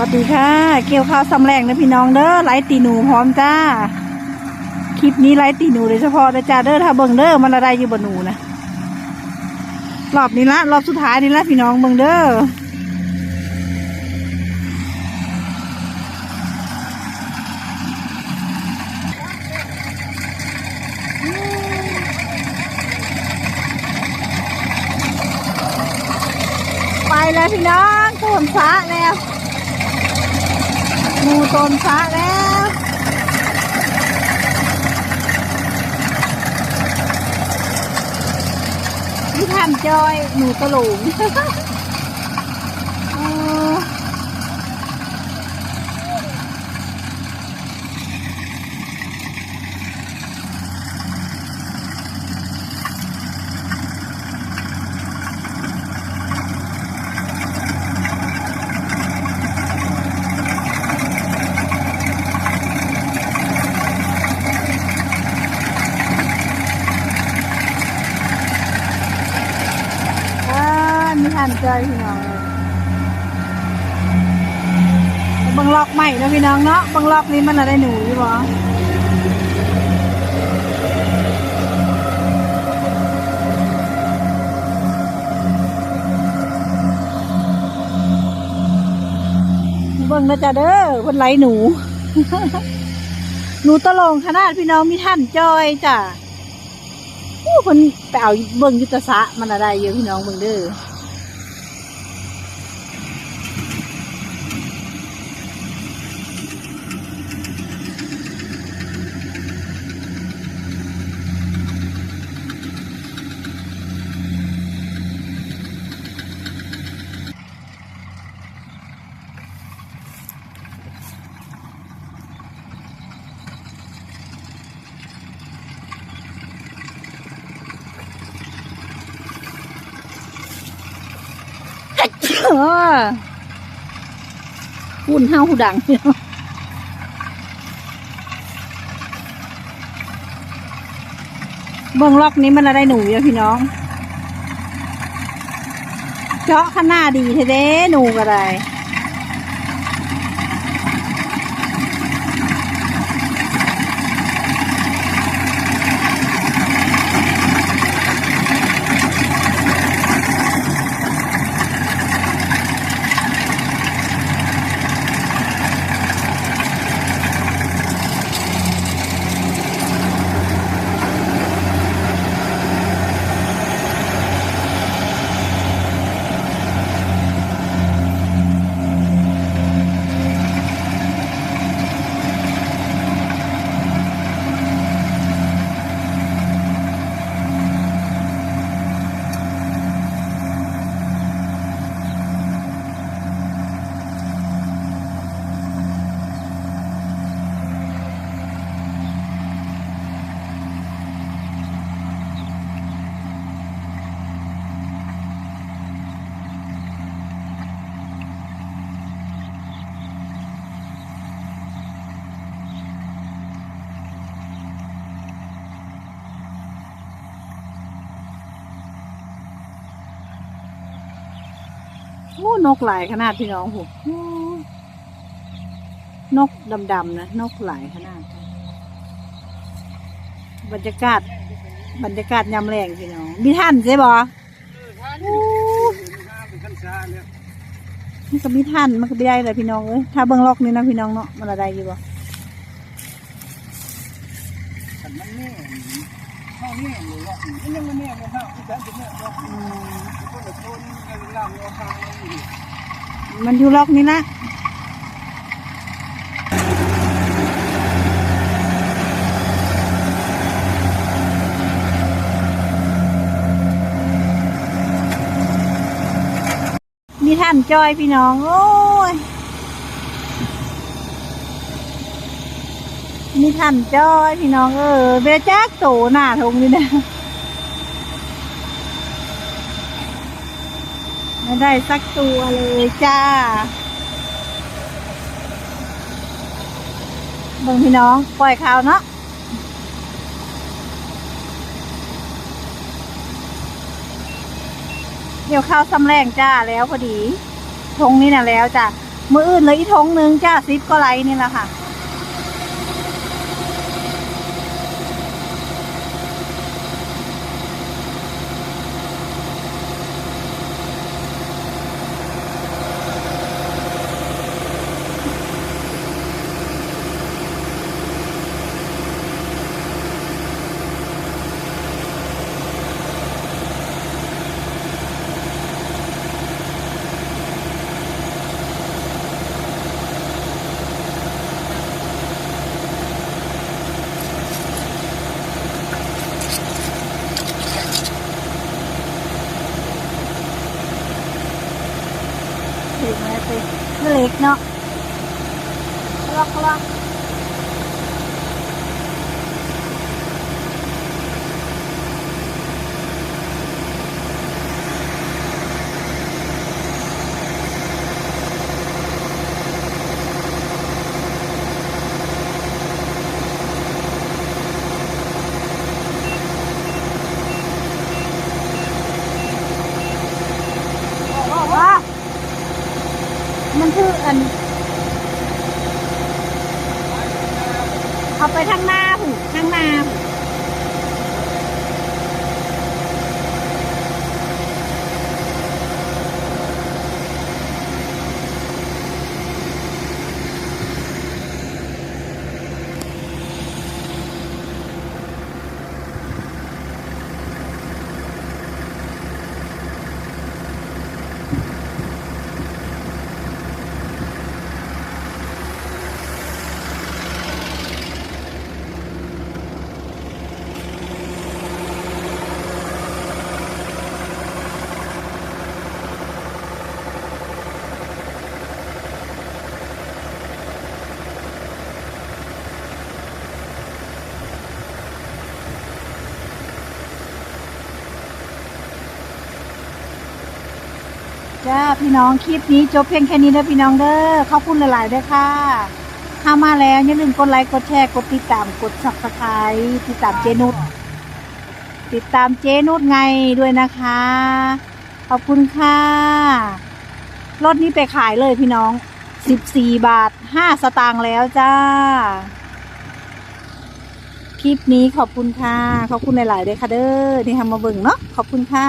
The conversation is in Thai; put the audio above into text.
วัสดีค่ะ เกี่ยวข้าวสำแรงนะพี่น้องเด้อไลฟ์ตีหนูพร้อมจ้า คลิปนี้ไลฟ์ตีหนูโดยเฉพาะนะจ้าเด้อถ้าเบิ่งเด้อมันอะไรอยู่บนหนูนะรอบนี้ละรอบสุดท้ายนี่ละพี่น้องเบิ่งเด้อไปแล้วพี่น้องต้นสระแล้ว หมูต้นสระแล้วนี่ทำจอยหนูตะหลง เอออ่า มีทำจพี่น้องเลยบังล็อกใหม่นะพี่น้องเนาะบังล็อกนี้มันอะไรหนูอยู่บ่เบิ่งนะจ๊ะเด้อคนไหลหนู หนูตะลงขนาดพี่น้องมีท่านจอยจ้ะผู้คนไปเอาเบิ่งยุตสะมันอะไรเยอะพี่น้องเบิ่งเด้อ หุ่นเฮาหูดังเบื้องเบิ่งล็อกนี้มันอะไรหนูเยอะพี่น้อง เจาะข้างหน้าดีเท้ๆหนูก็ไร โอ้นกหลายขนาดพี่น้องผมนกดำๆนะนกหลายขนาด บรรยากาศ บรรยากาศยามแรงพี่น้อง มีท่านใช่บ่โอ้มันก็มีท่านมันก็ไม่ได้เลยพี่น้องเอ้ยถ้าเบิ่งล็อกนี่นะพี่น้องเนาะมันอะไรอยู่บ่ฉันมันแน่เข้าแน่เลยว่ามันยังไม่แน่เลยเข้าที่ฉันจะแน่ว่าอืมคนละคนกันล่างเราฟังอยู่มันอยู่ล็อกนี้นะมีท่านจอยพี่น้อง โอ้ย มีท่านจอยพี่น้องเออเบลจักโตหน้าทงนี่นะไม่ได้สักตัวเลยจ้าเบิ่งพี่น้องปล่อยข่าวเนาะเดี๋ยวข้าวซ้ำแรงจ้าแล้วพอดีทงนี่นะแล้วจ้ะมืออื่นเลยอีทงนึงจ้าซิปก็ไรนี่แหละค่ะ เล็กไหมสิเล็กเนาะกลักกลักว่ามันคืออัน เอาไปทางหน้าหูทางหน้าผู จ้าพี่น้องคลิปนี้จบเพียงแค่นี้เด้อพี่น้องเด้อขอบคุณหลายๆเด้อค่ะถ้ามาแล้วอย่าลืมกดไลค์กดแชร์กดติดตามกด subscribe ติดตามเจนุชติดตามเจนุชไงด้วยนะคะ ขอบคุณค่ะรถนี้ไปขายเลยพี่น้อง14บาท5สตางค์แล้วจ้า คลิปนี้ขอบคุณค่ะ ขอบคุณหลาย ๆ เลยค่ะเด้อที่ทำมาเบิ่งเนาะขอบคุณค่ะ